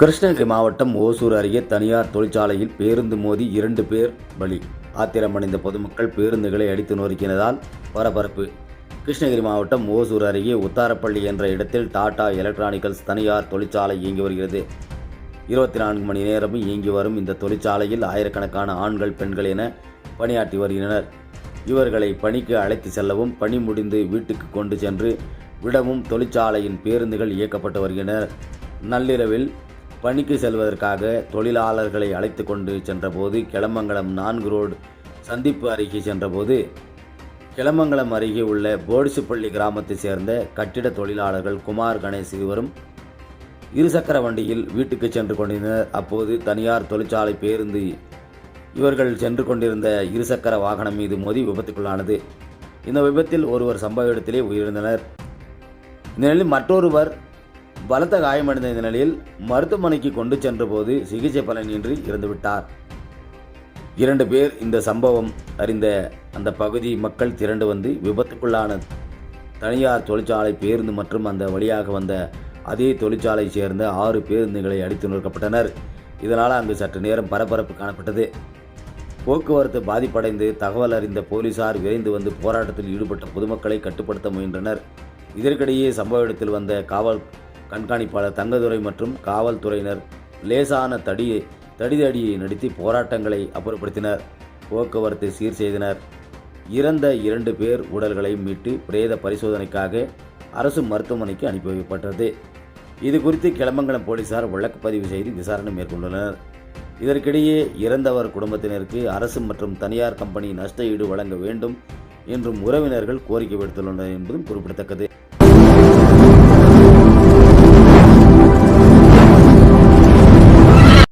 கிருஷ்ணகிரி மாவட்டம் ஓசூர் அருகே தனியார் தொழிற்சாலையில் பேருந்து மோதி இரண்டு பேர் பலி. ஆத்திரமடைந்த பொதுமக்கள் பேருந்துகளை அடித்து நொறுக்கினதால் பரபரப்பு. கிருஷ்ணகிரி மாவட்டம் ஓசூர் அருகே உத்தாரப்பள்ளி என்ற இடத்தில் டாடா எலக்ட்ரானிக்கல்ஸ் தனியார் தொழிற்சாலை இயங்கி வருகிறது. இருபத்தி நான்கு மணி நேரமும் இயங்கி வரும் இந்த தொழிற்சாலையில் ஆயிரக்கணக்கான ஆண்கள் பெண்கள் என பணியாற்றி வருகின்றனர். இவர்களை பணிக்கு அழைத்து செல்லவும் பணி முடிந்து வீட்டுக்கு கொண்டு சென்று விடவும் தொழிற்சாலையின் பேருந்துகள் இயக்கப்பட்டு வருகின்றன நள்ளிரவில் பணிக்கு செல்வதற்காக தொழிலாளர்களை அழைத்து கொண்டு சென்றபோது கிளமங்கலம் நான்கு ரோடு சந்திப்பு அருகே சென்றபோது கிளமங்கலம் அருகே உள்ள போடிசுப்பள்ளி கிராமத்தைச் சேர்ந்த கட்டிட தொழிலாளர்கள் குமார் கணேஷ் இருவரும் இருசக்கர வண்டியில் வீட்டுக்கு சென்று கொண்டிருந்தனர். அப்போது தனியார் தொழிற்சாலை பேருந்து இவர்கள் சென்று கொண்டிருந்த இருசக்கர வாகனம் மீது மோதி விபத்துக்குள்ளானது. இந்த விபத்தில் ஒருவர் சம்பவ இடத்திலே உயிரிழந்தனர். இந்த நிலையில் மற்றொருவர் பலத்த காயமடைந்த இந்த நிலையில் மருத்துவமனைக்கு கொண்டு சென்றபோது சிகிச்சை பலனின்றி இறந்துவிட்டார். இரண்டு பேர் இந்த சம்பவம் அறிந்த அந்த பகுதி மக்கள் திரண்டு வந்து விபத்துக்குள்ளான தனியார் தொழிற்சாலை பேருந்து மற்றும் அந்த வழியாக வந்த அதே தொழிற்சாலை சேர்ந்த ஆறு பேருந்துகளை அடித்து நொறுக்கப்பட்டனர். இதனால் அங்கு சற்று நேரம் பரபரப்பு காணப்பட்டது. போக்குவரத்து பாதிப்படைந்து தகவல் அறிந்த போலீசார் விரைந்து வந்து போராட்டத்தில் ஈடுபட்ட பொதுமக்களை கட்டுப்படுத்த முயன்றனர். இதற்கிடையே சம்பவ இடத்தில் வந்த காவல் கண்காணிப்பாளர் தங்கதுரை மற்றும் காவல்துறையினர் லேசான தடி தடிதடியை நடத்தி போராட்டங்களை அப்புறப்படுத்தினர். போக்குவரத்தை சீர் செய்தனர். இறந்த இரண்டு பேர் உடல்களை மீட்டு பிரேத பரிசோதனைக்காக அரசு மருத்துவமனைக்கு அனுப்பி வைக்கப்பட்டது. இது குறித்து கிளமங்கலம் போலீசார் வழக்கு பதிவு செய்து விசாரணை மேற்கொண்டுள்ளனர். இதற்கிடையே இறந்தவர் குடும்பத்தினருக்கு அரசு மற்றும் தனியார் கம்பெனி நஷ்ட ஈடு வழங்க வேண்டும் என்றும் உறவினர்கள் கோரிக்கை விடுத்துள்ளனர் என்பதும் குறிப்பிடத்தக்கது.